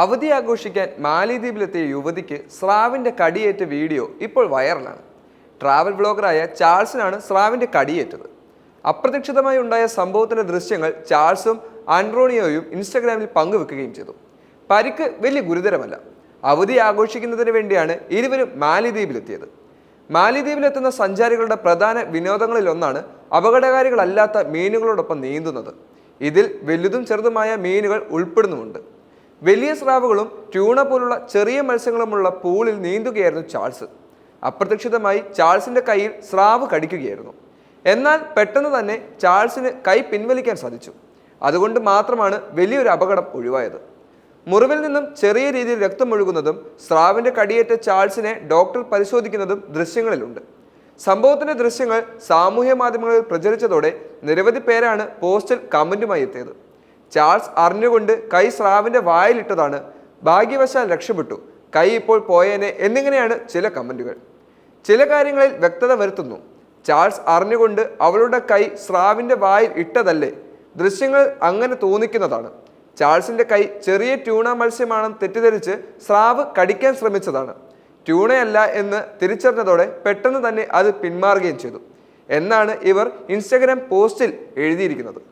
അവധി ആഘോഷിക്കാൻ മാലിദ്വീപിലെത്തിയ യുവതിക്ക് സ്രാവിന്റെ കടിയേറ്റ വീഡിയോ ഇപ്പോൾ വൈറലാണ്. ട്രാവൽ ബ്ലോഗറായ ചാൾസിനാണ് സ്രാവിന്റെ കടിയേറ്റത്. അപ്രതീക്ഷിതമായി ഉണ്ടായ സംഭവത്തിന്റെ ദൃശ്യങ്ങൾ ചാൾസും ആൻഡ്രോണിയോയും ഇൻസ്റ്റഗ്രാമിൽ പങ്കുവെക്കുകയും ചെയ്തു. പരിക്ക് വലിയ ഗുരുതരമല്ല. അവധി ആഘോഷിക്കുന്നതിന് വേണ്ടിയാണ് ഇരുവരും മാലിദ്വീപിലെത്തിയത്. മാലിദ്വീപിലെത്തുന്ന സഞ്ചാരികളുടെ പ്രധാന വിനോദങ്ങളിലൊന്നാണ് അപകടകാരികളല്ലാത്ത മീനുകളോടൊപ്പം നീന്തുന്നത്. ഇതിൽ വലുതും ചെറുതുമായ മീനുകൾ ഉൾപ്പെടുന്നുമുണ്ട്. വലിയ സ്രാവുകളും ട്യൂണ പോലുള്ള ചെറിയ മത്സ്യങ്ങളുമുള്ള പൂളിൽ നീന്തുകയായിരുന്നു ചാൾസ്. അപ്രതീക്ഷിതമായി ചാൾസിന്റെ കയ്യിൽ സ്രാവ് കടിക്കുകയായിരുന്നു. എന്നാൽ പെട്ടെന്ന് തന്നെ ചാൾസിന് കൈ പിൻവലിക്കാൻ സാധിച്ചു. അതുകൊണ്ട് മാത്രമാണ് വലിയൊരു അപകടം ഒഴിവായത്. മുറിവിൽ നിന്നും ചെറിയ രീതിയിൽ രക്തമൊഴുകുന്നതും സ്രാവിന്റെ കടിയേറ്റ ചാൾസിനെ ഡോക്ടർ പരിശോധിക്കുന്നതും ദൃശ്യങ്ങളിലുണ്ട്. സംഭവത്തിന്റെ ദൃശ്യങ്ങൾ സാമൂഹ്യ മാധ്യമങ്ങളിൽ പ്രചരിച്ചതോടെ നിരവധി പേരാണ് പോസ്റ്റിൽ കമന്റുമായി എത്തിയത്. ചാൾസ് അറിഞ്ഞുകൊണ്ട് കൈ സ്രാവിന്റെ വായിലിട്ടതാണ്. ഭാഗ്യവശാൽ രക്ഷപ്പെട്ടു. കൈ ഇപ്പോൾ പോയേനെ എന്നിങ്ങനെയാണ് ചില കമന്റുകൾ ചില കാര്യങ്ങളിൽ വ്യക്തത വരുത്തുന്നു. ചാൾസ് അറിഞ്ഞുകൊണ്ട് അവളുടെ കൈ സ്രാവിന്റെ വായിൽ ഇട്ടതല്ലേ? ദൃശ്യങ്ങൾ അങ്ങനെ തോന്നിക്കുന്നതാണ്. ചാൾസിന്റെ കൈ ചെറിയ ട്യൂണ മത്സ്യമാണെന്ന് തെറ്റിദ്ധരിച്ച് സ്രാവ് കടിക്കാൻ ശ്രമിച്ചതാണ്. ട്യൂണയല്ല എന്ന് തിരിച്ചറിഞ്ഞതോടെ പെട്ടെന്ന് തന്നെ അത് പിന്മാറുകയും ചെയ്തു. എന്നാണ് ഇവർ ഇൻസ്റ്റഗ്രാം പോസ്റ്റിൽ എഴുതിയിരിക്കുന്നത്.